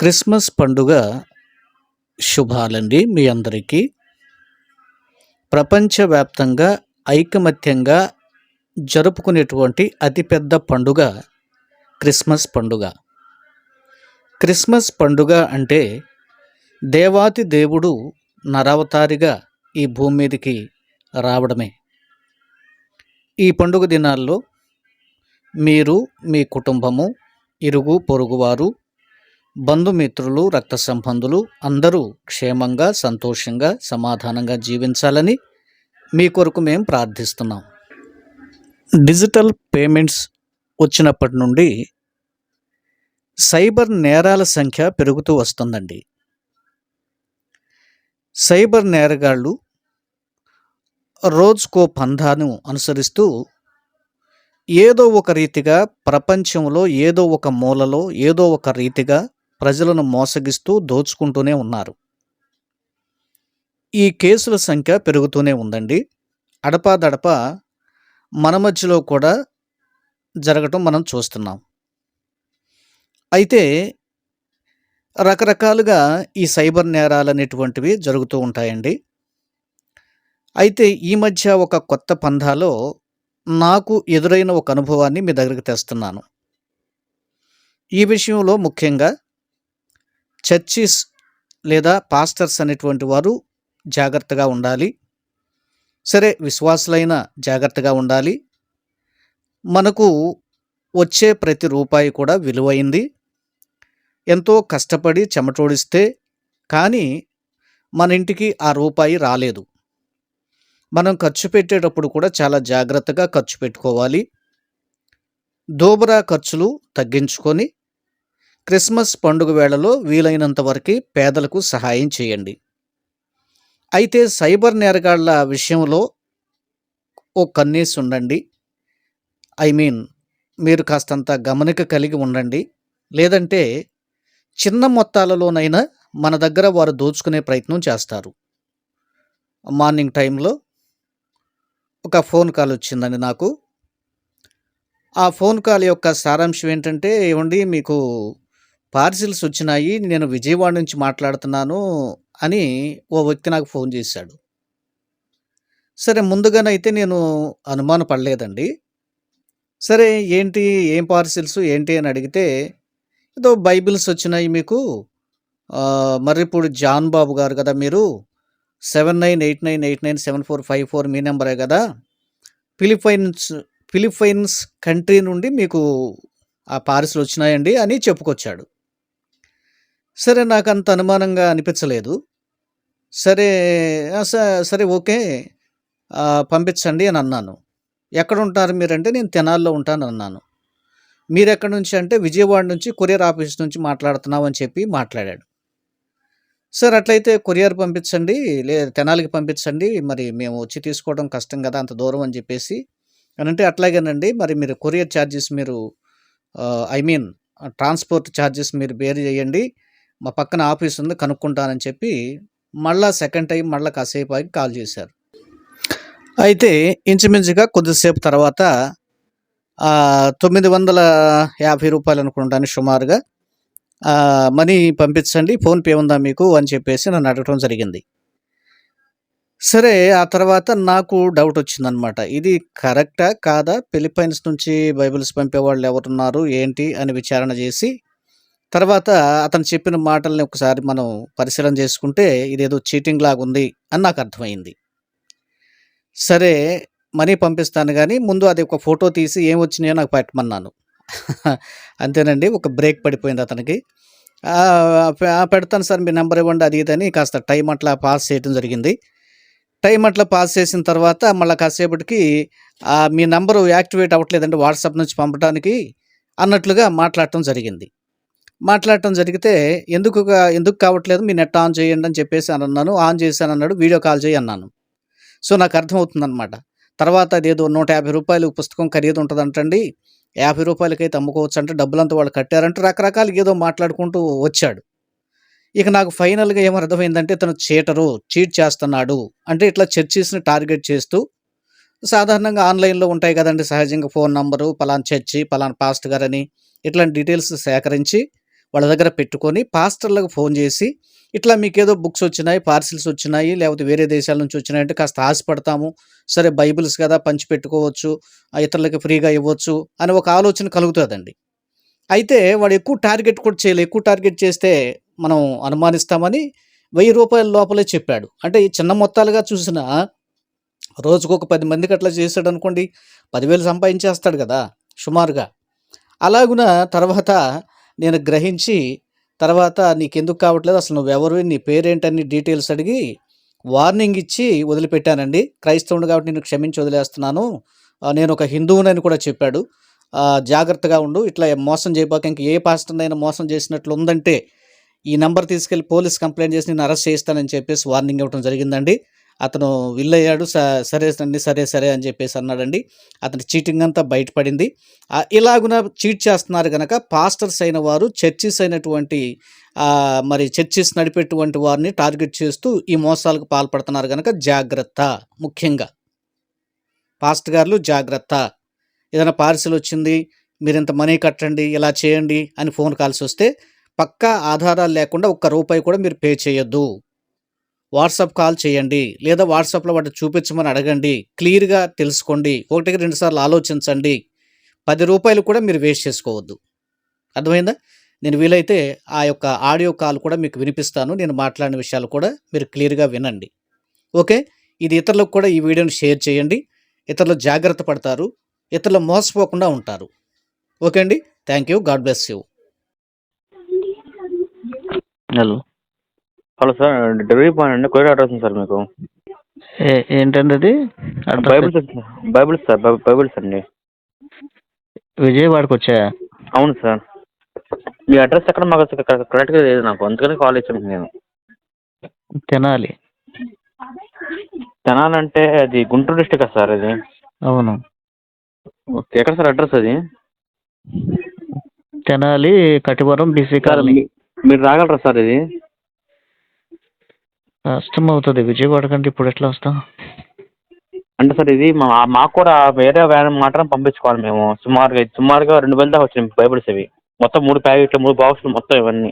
Christmas పండుగ శుభాలండి మీ అందరికీ. ప్రపంచవ్యాప్తంగా ఐకమత్యంగా జరుపుకునేటువంటి అతిపెద్ద పండుగ క్రిస్మస్ పండుగ. క్రిస్మస్ పండుగ అంటే దేవాతి దేవుడు నరవతారిగా ఈ భూమి మీదకి రావడమే. ఈ పండుగ దినాల్లో మీరు మీ కుటుంబము ఇరుగు పొరుగువారు బంధుమిత్రులు రక్త సంబంధులు అందరూ క్షేమంగా సంతోషంగా సమాధానంగా జీవించాలని మీ కొరకు మేము ప్రార్థిస్తున్నాం. డిజిటల్ పేమెంట్స్ వచ్చినప్పటి నుండి సైబర్ నేరాల సంఖ్య పెరుగుతూ వస్తుందండి. సైబర్ నేరగాళ్ళు రోజుకో పంధాను అనుసరిస్తూ ఏదో ఒక రీతిగా ప్రపంచంలో ఏదో ఒక మూలలో ఏదో ఒక రీతిగా ప్రజలను మోసగిస్తూ దోచుకుంటూనే ఉన్నారు. ఈ కేసుల సంఖ్య పెరుగుతూనే ఉందండి. అడపాదడప మన మధ్యలో కూడా జరగటం మనం చూస్తున్నాం. అయితే రకరకాలుగా ఈ సైబర్ నేరాలు అనేటువంటివి జరుగుతూ ఉంటాయండి. అయితే ఈ మధ్య ఒక కొత్త పంధాలో నాకు ఎదురైన ఒక అనుభవాన్ని మీ దగ్గరికి తెస్తున్నాను. ఈ విషయంలో ముఖ్యంగా చర్చిస్ లేదా పాస్టర్స్ అనేటువంటి వారు జాగ్రత్తగా ఉండాలి. సరే విశ్వాసులైన జాగ్రత్తగా ఉండాలి. మనకు వచ్చే ప్రతి రూపాయి కూడా విలువైంది. ఎంతో కష్టపడి చెమటోడిస్తే కానీ మన ఇంటికి ఆ రూపాయి రాలేదు. మనం ఖర్చు పెట్టేటప్పుడు కూడా చాలా జాగ్రత్తగా ఖర్చు పెట్టుకోవాలి. దోబరా ఖర్చులు తగ్గించుకొని క్రిస్మస్ పండుగ వేళలో వీలైనంత వరకు పేదలకు సహాయం చేయండి. అయితే సైబర్ నేరగాళ్ళ విషయంలో ఓ కన్నేసి ఉండండి. ఐ మీన్ మీరు కాస్తంత గమనిక కలిగి ఉండండి. లేదంటే చిన్న మొత్తాలలోనైనా మన దగ్గర వారు దోచుకునే ప్రయత్నం చేస్తారు. మార్నింగ్ టైంలో ఒక ఫోన్ కాల్ వచ్చిందండి నాకు. ఆ ఫోన్ కాల్ యొక్క సారాంశం ఏంటంటే ఏమండి మీకు పార్సిల్స్ వచ్చినాయి నేను విజయవాడ నుంచి మాట్లాడుతున్నాను అని ఓ వ్యక్తి నాకు ఫోన్ చేశాడు. సరే ముందుగానైతే నేను అనుమాన పడలేదండి. సరే ఏంటి ఏం పార్సిల్స్ ఏంటి అని అడిగితే ఏదో బైబిల్స్ వచ్చినాయి మీకు. మరి ఇప్పుడు జాన్ బాబు గారు కదా మీరు? Seven nine eight nine eight nine seven four five four మీ నెంబరే కదా? ఫిలిప్పైన్స్ ఫిలిప్పైన్స్ కంట్రీ నుండి మీకు ఆ పార్సిల్ వచ్చినాయండి అని చెప్పుకొచ్చాడు. సరే నాకు అంత అనుమానంగా అనిపించలేదు. సరే సరే ఓకే. పంపించండి అని అన్నాను. ఎక్కడ ఉంటారు మీరంటే నేను తెనాల్లో ఉంటాను అన్నాను. మీరు ఎక్కడి నుంచి అంటే విజయవాడ నుంచి కొరియర్ ఆఫీస్ నుంచి మాట్లాడుతున్నావు అని చెప్పి మాట్లాడాడు. సార్ అట్లయితే కొరియర్ పంపించండి లే తెనాలికి పంపించండి మరి మేము వచ్చి తీసుకోవడం కష్టం కదా అంత దూరం అని చెప్పేసి. అని అంటే అట్లాగేనండి మరి మీరు కొరియర్ ఛార్జెస్ మీరు ఐ మీన్ ట్రాన్స్పోర్ట్ ఛార్జెస్ మీరు బేర్ చేయండి. మా పక్కన ఆఫీస్ ఉంది కనుక్కుంటానని చెప్పి మళ్ళా సెకండ్ టైం మళ్ళీ కాసేపు ఆగి కాల్ చేశారు. అయితే ఇంచుమించుగా కొద్దిసేపు తర్వాత తొమ్మిది వందల యాభై రూపాయలు అనుకుంటాను సుమారుగా. మనీ పంపించండి ఫోన్పే ఉందా మీకు అని చెప్పేసి నన్ను అడగటం జరిగింది. సరే ఆ తర్వాత నాకు డౌట్ వచ్చిందనమాట ఇది కరెక్టా కాదా? ఫిలిప్పైన్స్ నుంచి బైబిల్స్ పంపేవాళ్ళు ఎవరున్నారు ఏంటి అని విచారణ చేసి తర్వాత అతను చెప్పిన మాటల్ని ఒకసారి మనం పరిశీలన చేసుకుంటే ఇదేదో చీటింగ్ లాగా ఉంది అని నాకు అర్థమైంది. సరే మనీ పంపిస్తాను కానీ ముందు అది ఒక ఫోటో తీసి ఏం వచ్చినాయో నాకు పెట్టమన్నాను. అంతేనండి ఒక బ్రేక్ పడిపోయింది అతనికి. పెడతాను సార్ మీ నెంబర్ ఇవ్వండి అది ఇది అని కాస్త టైం అట్లా పాస్ చేయడం జరిగింది. టైం అట్లా పాస్ చేసిన తర్వాత మళ్ళీ కాసేపటికి మీ నెంబరు యాక్టివేట్ అవ్వట్లేదండి వాట్సాప్ నుంచి పంపడానికి అన్నట్లుగా మాట్లాడటం జరిగింది. మాట్లాడటం జరిగితే ఎందుకు ఎందుకు కావట్లేదు మీ నెట్ ఆన్ చేయండి అని చెప్పేసి అని అన్నాను ఆన్ చేశాను అన్నాడు వీడియో కాల్ చేయి అన్నాను. సో నాకు అర్థమవుతుందన్నమాట. తర్వాత అదేదో నూట యాభై రూపాయలు పుస్తకం ఖరీదు ఉంటుందంటండి యాభై రూపాయలకైతే అమ్ముకోవచ్చు అంటే డబ్బులంతా వాళ్ళు కట్టారంటే రకరకాలు ఏదో మాట్లాడుకుంటూ వచ్చాడు. ఇక నాకు ఫైనల్గా ఏమర్థమైందంటే తను చీటరు చీట్ చేస్తున్నాడు అంటే ఇట్లా చర్చిస్ని టార్గెట్ చేస్తూ సాధారణంగా ఆన్లైన్లో ఉంటాయి కదండి సహజంగా ఫోన్ నంబరు పలాన్ చర్చి పలానా పాస్ట్ గారని ఇట్లాంటి డీటెయిల్స్ సేకరించి వాళ్ళ దగ్గర పెట్టుకొని పాస్టర్లకు ఫోన్ చేసి ఇట్లా మీకు ఏదో బుక్స్ వచ్చినాయి పార్సిల్స్ వచ్చినాయి లేకపోతే వేరే దేశాల నుంచి వచ్చినాయి అంటే కాస్త ఆశపడతాము. సరే బైబిల్స్ కదా పంచి పెట్టుకోవచ్చు ఇతరులకి ఫ్రీగా ఇవ్వచ్చు అని ఒక ఆలోచన కలుగుతుందండి. అయితే వాడు ఎక్కువ టార్గెట్ కూడా చేయలేదు ఎక్కువ టార్గెట్ చేస్తే మనం అనుమానిస్తామని వెయ్యి రూపాయల లోపలే చెప్పాడు. అంటే ఈ చిన్న మొత్తాలుగా చూసిన రోజుకు ఒక పది మందికి అట్లా చేశాడు అనుకోండి పదివేలు సంపాదించేస్తాడు కదా సుమారుగా. అలాగున తర్వాత నేను గ్రహించి తర్వాత నీకెందుకు కావట్లేదు అసలు నువ్వెవరు నీ పేరేంటని డీటెయిల్స్ అడిగి వార్నింగ్ ఇచ్చి వదిలిపెట్టానండి. క్రైస్తవుడు కాబట్టి నేను క్షమించి వదిలేస్తున్నాను. నేను ఒక హిందువునని కూడా చెప్పాడు. జాగ్రత్తగా ఉండు. ఇట్లా మోసం చేయబాక ఇంక ఏ పాస్టర్నైనా మోసం చేసినట్లు ఉందంటే ఈ నంబర్ తీసుకెళ్ళి పోలీస్ కంప్లైంట్ చేసి నేను అరెస్ట్ చేస్తానని చెప్పేసి వార్నింగ్ ఇవ్వడం జరిగిందండి. అతను విల్లయ్యాడు "స- సరే అండి సరే సరే అని చెప్పేసి అన్నాడండి. అతని చీటింగ్ అంతా బయటపడింది. ఇలాగున చీట్ చేస్తున్నారు కనుక పాస్టర్స్ అయిన వారు చర్చిస్ అయినటువంటి మరి చర్చిస్ నడిపేటువంటి వారిని టార్గెట్ చేస్తూ ఈ మోసాలకు పాల్పడుతున్నారు కనుక జాగ్రత్త ముఖ్యంగా. పాస్టర్ గారు జాగ్రత్త. ఏదైనా పార్సిల్ వచ్చింది మీరు ఇంత మనీ కట్టండి ఇలా చేయండి అని ఫోన్ కాల్స్ వస్తే పక్కా ఆధారాలు లేకుండా ఒక్క రూపాయి కూడా మీరు పే చేయొద్దు. వాట్సాప్ కాల్ చేయండి లేదా వాట్సాప్లో వాటి చూపించమని అడగండి. క్లియర్గా తెలుసుకోండి. ఒకటికి రెండు సార్లు ఆలోచించండి. పది రూపాయలు కూడా మీరు వేస్ట్ చేసుకోవద్దు. అర్థమైందా? నేను వీలైతే ఆ యొక్క ఆడియో కాల్ కూడా మీకు వినిపిస్తాను. నేను మాట్లాడిన విషయాలు కూడా మీరు క్లియర్గా వినండి. ఓకే? ఇది ఇతరులకు కూడా ఈ వీడియోని షేర్ చేయండి. ఇతరులు జాగ్రత్త పడతారు. ఇతరులు మోసపోకుండా ఉంటారు. ఓకే అండి? Thank you. God bless you. Hello. Hello sir delivery boy అండి కొరియర్ ఆర్డర్ వస్తుంది సార్ మీకు. ఏ- ఏంటండి అది అడ్రస్ బైబిల్స్ బైబిల్స్ సార్ బై- బైబిల్స్ అండి. విజయవాడకి వచ్చాయా అవును సార్. మీ అడ్రస్ ఎక్కడ మాకు అసలు కరెక్ట్- కరెక్ట్గా లేదు నాకు అందుకని కాల్ ఇచ్చాను నేను. తినాలి. తెనాలంటే అది గుంటూరు డిస్టిక్ సార్ అది? అవును. ఓకే ఎక్కడ సార్ అడ్రస్ అది? Tenali Kativaram BC sir colony. మీ- మీరు రాగలరా సార్ ఇది? కష్టం అవుతుంది విజయవాడ కంటే ఇప్పుడు ఎట్లా వస్తాం? అంటే సార్ ఇది మా మాకు కూడా వేరే వ్యాన్ మాత్రం పంపించుకోవాలి మేము. సుమారుగా సుమారుగా రెండు వేల దాకా వచ్చినాయి బైబిల్స్ ఇవి మొత్తం మూడు ప్యాకెట్లు మూడు బాక్సులు మొత్తం ఇవన్నీ.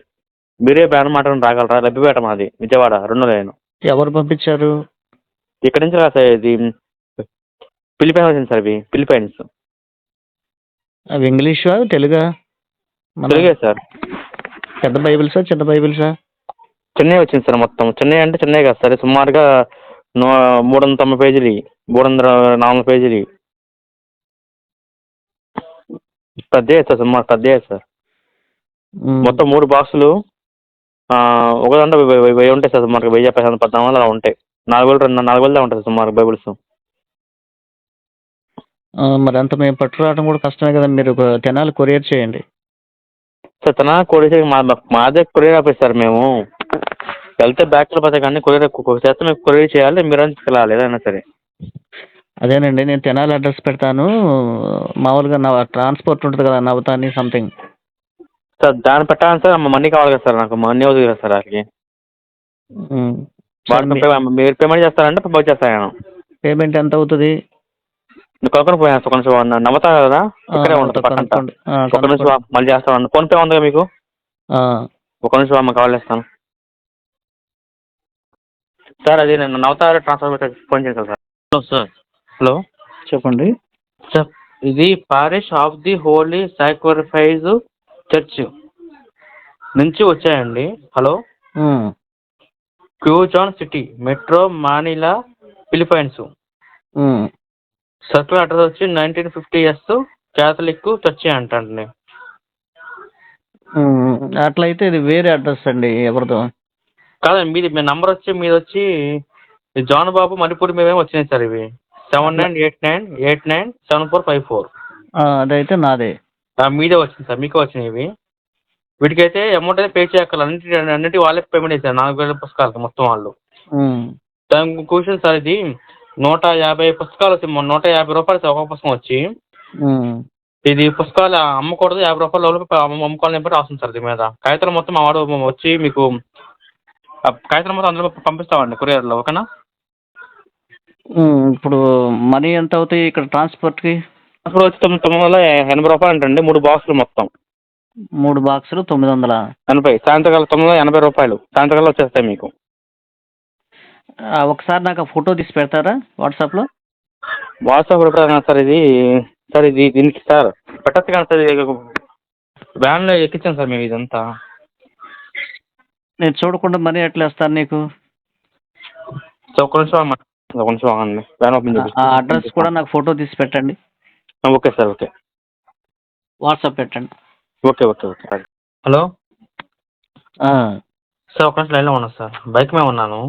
మీరే వ్యాన్ మాత్రం రాగలరా? లభ్యపేట మాది విజయవాడ రెండో లైన్. ఎవరు పంపించారు? ఇక్కడ నుంచి రా సార్ ఇది ఫిలిపైన్స్ వచ్చింది సార్ ఇవి ఫిలిపైన్స్ అవి ఇంగ్లీషా తెలుగా? తెలుగే సార్. పెద్ద బైబిల్సా చిన్న బైబిల్సా? చెన్నై వచ్చింది సార్ మొత్తం. చెన్నై అంటే చెన్నై కాదు సార్. సుమారుగా నూ మూడు వందల తొంభై పేజీలు ఇవి. మూడు వందల నాలుగు పేజీలు. ఇవి. పెద్దయే సార్ సుమారు పెద్దయే సార్. మొత్తం మూడు బాక్సులు ఒక దాంట్లో వెయ్యి- ఉంటాయి సార్ సుమారు వెయ్యి పదిహేను పద్నాలుగు వందలు అలా ఉంటాయి. నాలుగు వేలు రెండు నాలుగు వేలు ఉంటుంది సార్ సుమారు బైబిల్స్. మరి అంత మేము పట్టుకురావడం కూడా కష్టమే కదా. మీరు తెనాలి కొరియర్ చేయండి. సార్ తన కొరియర్ మా మాదే కొరియర్ ఆఫీస్ సార్ మేము. వెళ్తే బ్యాక్లో పోతే కానీ కొరియర్ చేస్తే మేము కొరియర్ చేయాలి మీరు తీసుకెళ్ళాలి ఏదైనా సరే. అదేనండి నేను తెనాలి అడ్రస్ పెడతాను. మామూలుగా నా ట్రాన్స్పోర్ట్ ఉంటుంది కదా నవతాని సంథింగ్ సార్ దాన్ని పెట్టాలని సార్ మనీ కావాలి కదా సార్ నాకు మనీ అవుతుంది కదా సార్ పే- మీరు పేమెంట్ చేస్తారంటే పంప చేస్తాను పేమెంట్ ఎంత అవుతుంది? కొనుక్కొని పోయాను సార్ కొంచెం నమ్ముతా కదా ఇక్కడే ఉంటుంది మళ్ళీ చేస్తాను ఫోన్ పే ఉందిగా మీకు? ఒక నిమిషం అమ్మ కాల్ చేస్తాను. సార్ అది నేను నవతా ట్రాన్స్ఫర్ ఫోన్ చేశాను సార్. Hello sir. హలో. చెప్పండి. సార్ ఇది parish of the holy sacrifice church నుంచి వచ్చాయండి. Hello. Quezon City Metro Manila Philippines. Circle address వచ్చి nineteen fifty years Catholic church అంటండి. అట్లయితే ఇది వేరే అడ్రస్ అండి ఎవరిదో. కాదండి మీది మీ నంబర్ వచ్చి మీది వచ్చి జాన్ బాబు మణిపూర్ మీదేమో వచ్చినాయి సార్ ఇవి. Seven nine eight nine eight nine seven four five four అదైతే నాదే. మీదే వచ్చింది సార్ మీకే వచ్చినాయి ఇవి. వీటికైతే అమౌంట్ అయితే పే చేయక్కర్లేదు అన్నిటి అన్నిటి వాళ్ళే పేమెంట్ చేశారు నాలుగు వేల పుస్తకాలకు మొత్తం వాళ్ళు. దాని క్వశ్చన్ సార్ ఇది. నూట యాభై పుస్తకాలు వచ్చి నూట యాభై రూపాయలు సార్ ఒక పుస్తకం వచ్చి. ఇది పుస్తకాలు అమ్మకూడదు యాభై రూపాయల లోపల అమ్మ- అమ్ముకోవాలని చెప్పి రాస్తుంది సార్ దీని మీద. కాగితాలు మొత్తం వాడు వచ్చి మీకు కాగితాలు మొత్తం అందులో పంపిస్తామండి కొరియర్లో ఓకేనా? ఇప్పుడు మనీ ఎంత అవుతాయి ఇక్కడ ట్రాన్స్పోర్ట్కి? ఇప్పుడు వచ్చి తొమ్మిది తొమ్మిది వందల ఎనభై రూపాయలు అంటండి మూడు బాక్సులు మొత్తం. మూడు బాక్సులు తొమ్మిది వందల? ఎనభై సాయంత్రకాలం తొమ్మిది వందల ఎనభై రూపాయలు సాయంత్రకాలం వచ్చేస్తాయి మీకు. ఒకసారి నాకు ఆ ఫోటో తీసి పెడతారా వాట్సాప్లో? వాట్సాప్ రూపాయలు సార్ ఇది సార్ ఇది దీనికి సార్ పెట్టచ్చు కానీ సార్ ఇది వ్యాన్లో ఎక్కించాను సార్ మేము ఇదంతా. నేను చూడకుండా మనీ ఎట్లా ఇస్తాను నీకు? సార్ ఒక నిమిషం అమ్మ. ఒక నిమిషం ఆగండి వ్యాన్ ఓపెన్ ఆ అడ్రస్ కూడా నాకు ఫోటో తీసి పెట్టండి. Okay sir okay. వాట్సాప్ పెట్టండి. Okay okay okay. హలో? ఆ, సార్ ఒక నిమిషం లైన్లో ఉన్నాను సార్. బైక్ మీద ఉన్నాను.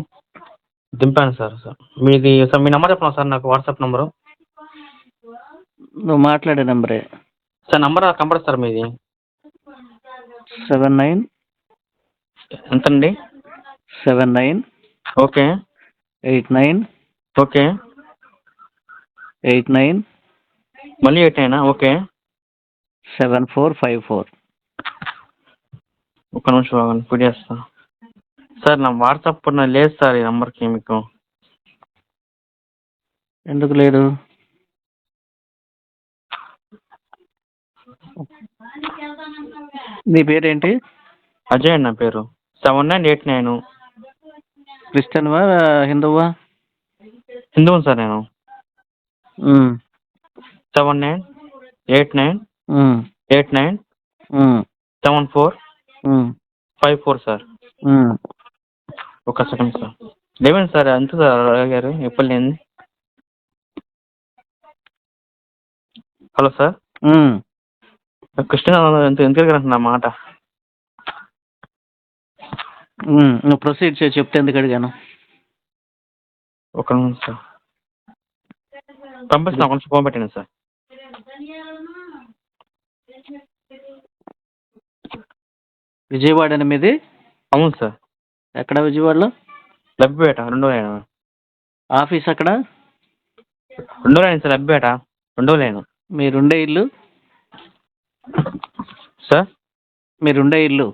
దింపాను సార్ సార్. మీది సార్ మీ నెంబర్ చెప్పండి సార్ నాకు? WhatsApp number? నువ్వు మాట్లాడే నెంబరే. సార్ నెంబర్ కంపల్సరీ సార్ మీది? సెవెన్ నైన్ ఎంతండి? Seven nine okay. Eight nine okay. Eight nine మళ్ళీ ఎయిట్ అయినా okay. Seven four five four ఒక నిమిషం ఆగండి ఫుడ్ చేస్తా. సార్ నా వాట్సాప్ నా లేదు సార్ ఈ నెంబర్కి మీకు. ఎందుకు లేదు? నీ పేరేంటి? అజయ్ నా పేరు. Seven nine eight nine. క్రిస్టియన్వా హిందువా? హిందువుని సార్ నేను. Seven nine eight nine eight nine seven four five four sir. ఒక సెకండ్ సార్. లేవండి సార్ ఎంత సార్ అడిగారు ఎప్పుడు లేని. Hello sir. కృష్ణ ఎంత ఎంత అడిగారు నా మాట? నువ్వు ప్రొసీడ్ చేసి చెప్తే ఎందుకు అడిగాను? ఒక నిమిషం సార్. పంపిస్తున్నా కొంచెం ఫోన్ పెట్టండి సార్. విజయవాడ మీది? అవును సార్. ఎక్కడ విజయవాడలో? లబ్బిపేట రెండో లైన్. ఆఫీస్ అక్కడ? రెండో లైన్ సార్ లబ్బిపేట రెండో లైన్. మీరుండే ఇల్లు? సార్? మీరుండే ఇల్లు?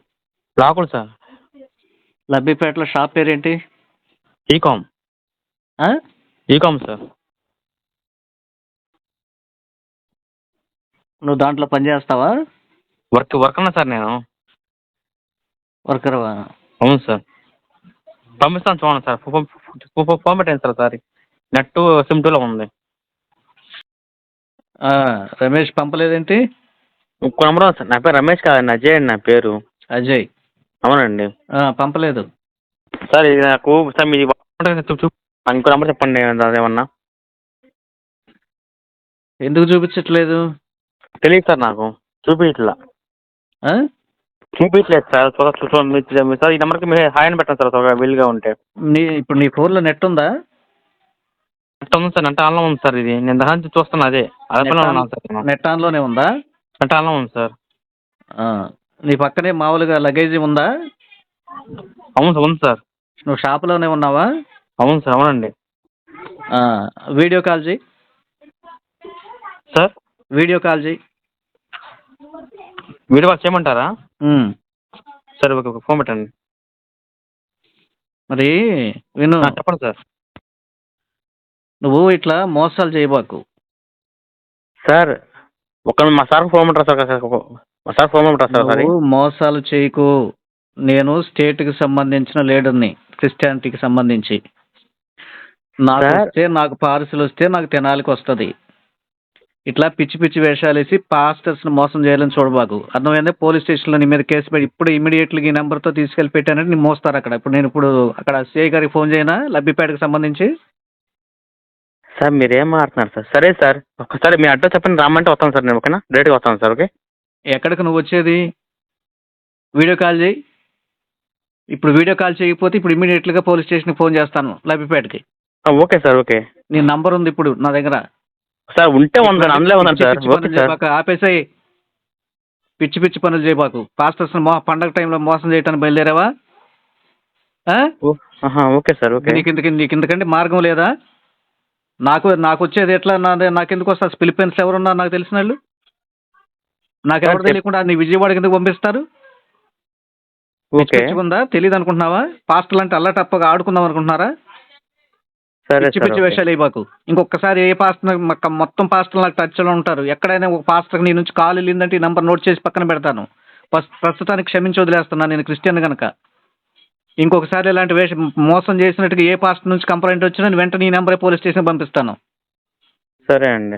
లాకుడు సార్. లబ్బిపేటలో షాప్ పేరేంటి? ఈకామ్? Ecom sir. నువ్వు దాంట్లో పని చేస్తావా? వర్క్ వర్క్ అన్నా సార్ నేను? వర్కర్వా అవును సార్. పంపిస్తాను చూడండి సార్. ఫోన్ పెట్టండి సార్ సారీ నెట్ సిమ్ టూలో ఉంది. రమేష్ పంపలేదేంటి? ఇంకో నెంబర్ ఉంది సార్. నా పేరు రమేష్ కాదండి అజయ్ అండి నా పేరు. అజయ్. అవునండి. పంపలేదు. సార్ ఇది నాకు సార్ మీ ఇంకో నెంబర్ చెప్పండి అదేమన్నా ఎందుకు చూపించట్లేదు? తెలియదు సార్ నాకు. చూపించట్లా? చూపించలేదు సార్ త్వరగా చూ- చూ- మీ- సార్ ఈ నెంబర్కి మీరు హాయ్ అని పెట్టండి సార్ త్వరగా వీలుగా ఉంటే. నీ ఇప్పుడు నీ ఫోన్లో నెట్ ఉందా? నెట్ ఉంది సార్ నెట్ ఆన్లో ఉంది సార్ ఇది. నేను దాని నుంచి చూస్తున్నా అదే. అదే. నెట్ ఆన్లోనే ఉందా? నెట్ ఆన్లో ఉంది సార్. నీ పక్కనే మామూలుగా లగేజ్ ఉందా? అవును సార్ ఉంది సార్. నువ్వు షాపులోనే ఉన్నావా? అవును సార్ అవునండి. ఆ, వీడియో కాల్ చేయి. సార్? వీడియో కాల్ చేయి. వీడియో కాల్ చేయమంటారా. సరే ఓకే ఫోన్ పెట్టండి. మరి విను. చెప్పండి సార్. నువ్వు ఇట్లా మోసాలు చేయబాకు. సార్ ఒక మా సార్ ఫోన్ పెట్టరా సార్ సార్, ఫోన్ సార్ నువ్వు మోసాలు చేయకు. నేను స్టేట్కి సంబంధించిన లీడర్ని క్రిస్టియానిటీకి సంబంధించి. నాకు సార్. వస్తే నాకు పార్సిల్ వస్తే నాకు తినాలికి వస్తుంది. ఇట్లా పిచ్చి పిచ్చి వేషాలు వేసి పాస్టర్స్ని మోసం చేయాలని చూడబాకు. అర్థమైందే? పోలీస్ స్టేషన్లో నీ మీద కేసు పెట్టి ఇప్పుడు ఇమీడియట్లీ ఈ నెంబర్తో తీసుకెళ్ళి పెట్టానంటే నీ మోస్తారు అక్కడ. ఇప్పుడు నేను ఇప్పుడు అక్కడ సిఐ గారికి ఫోన్ చేయనా? లబ్బిపేటకి సంబంధించి? సార్ మీరు ఏం మాట్లాడుతున్నారు సార్? సరే సార్. ఒకసారి మీ అడ్రస్ చెప్పండి రమ్మంటే వస్తాను సార్ నేను ఓకేనా? డైరెక్ట్గా వస్తాను సార్ ఓకే? ఎక్కడికి నువ్వు వచ్చేది? వీడియో కాల్ చేయి. ఇప్పుడు వీడియో కాల్ చేయకపోతే ఇప్పుడు ఇమీడియట్లీగా పోలీస్ స్టేషన్కి ఫోన్ చేస్తాను లబ్బిపేటకి ఓకే సార్ ఓకే. నీ నంబర్ ఉంది ఇప్పుడు నా దగ్గర. సార్ ఉంటే ఉంది అందులో సార్. Okay sir. చేయబాకు ఆపేసాయి. పిచ్చి పిచ్చి పనులు చేయబాకు. పాస్టర్స్ మో పండగ టైంలో మోసం చేయటానికి బయలుదేరావా? Okay sir okay. నీకు ఇంతకి నీకు ఇంతకంటే మార్గం లేదా? నాకు నాకు వచ్చేది ఎట్లా? నా నాకెందుకు వస్తారు? ఫిలిప్పీన్స్ ఎవరున్నారు? నాకు తెలిసిన వాళ్ళు? నాకు ఎవరు. తెలియకుండా నీ విజయవాడకి ఎందుకు పంపిస్తారు? ఓకే. ఉందా? తెలియదు అనుకుంటున్నావా? పాస్టర్లు అంటే అల్లటప్పగా ఆడుకుందాం అనుకుంటున్నారా? పిచ్చి పిచ్చి. వేషాలు ఇవ్వకు ఇంకొకసారి ఏ పాస్టర్ మొత్తం పాస్టర్లు నాకు టచ్లో ఉంటారు. ఎక్కడైనా ఒక పాస్టర్ నీ నుంచి కాల్ వెళ్ళిందంటే ఈ నంబర్ నోట్ చేసి పక్కన పెడతాను. ప్రస్- ప్రస్తుతానికి క్షమించి వదిలేస్తున్నాను నేను క్రిస్టియన్ గనక. ఇంకొకసారి ఇలాంటి వేష మోసం చేసినట్టుగా ఏ పాస్ట్ నుంచి కంప్లైంట్ వచ్చినా నేను వెంటనే ఈ నెంబర్ పోలీస్ స్టేషన్ పంపిస్తాను. సరే అండి.